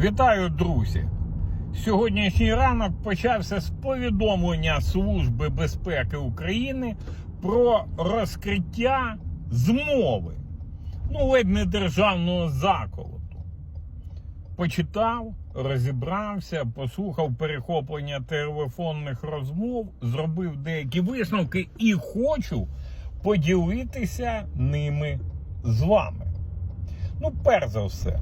Вітаю, друзі! Сьогоднішній ранок почався з повідомлення Служби безпеки України про розкриття змови, ну, ледь не державного заколоту. Почитав, розібрався, послухав перехоплення телефонних розмов, зробив деякі висновки і хочу поділитися ними з вами. Ну, перш за все,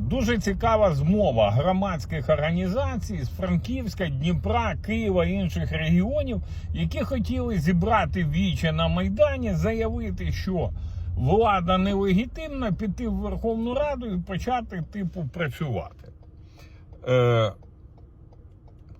Дуже цікава змова громадських організацій з Франківська, Дніпра, Києва і інших регіонів, які хотіли зібрати віче на Майдані, заявити, що влада нелегітимна, піти в Верховну Раду і почати, типу, працювати.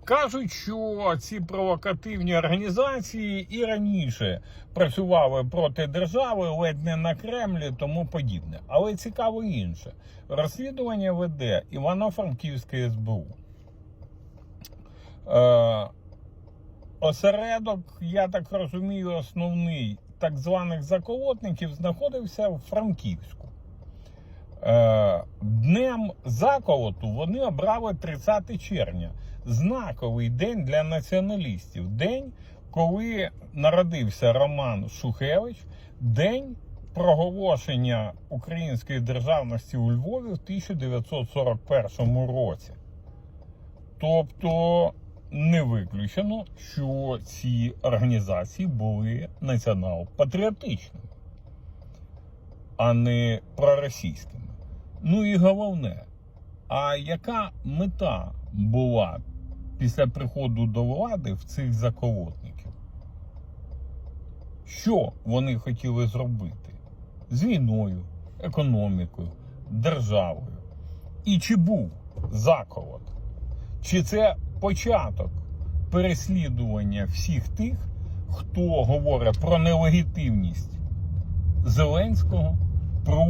Кажуть, що ці провокативні організації і раніше працювали проти держави, ледь не на Кремлі, тому подібне. Але цікаво інше. Розслідування веде Івано-Франківське СБУ. Е, осередок, я так розумію, основний так званих заколотників знаходився в Франківську. Е, Днем заколоту вони обрали 30 червня. Знаковий день для націоналістів. День, коли народився Роман Шухевич, день проголошення української державності у Львові в 1941 році. Тобто не виключено, що ці організації були націонал-патріотичними, а не проросійськими. Ну і головне, а яка мета була після приходу до влади в цих заколотників? Що вони хотіли зробити з війною, економікою, державою? І чи був заколот? Чи це початок переслідування всіх тих, хто говорить про нелегітимність Зеленського, про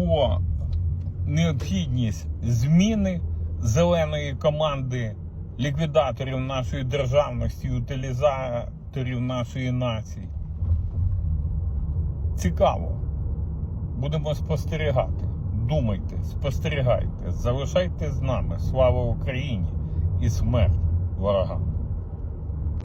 необхідність зміни зеленої команди ліквідаторів нашої державності, утилізаторів нашої нації. Цікаво. Будемо спостерігати. Думайте, спостерігайте, залишайте з нами. Слава Україні і смерть ворогам.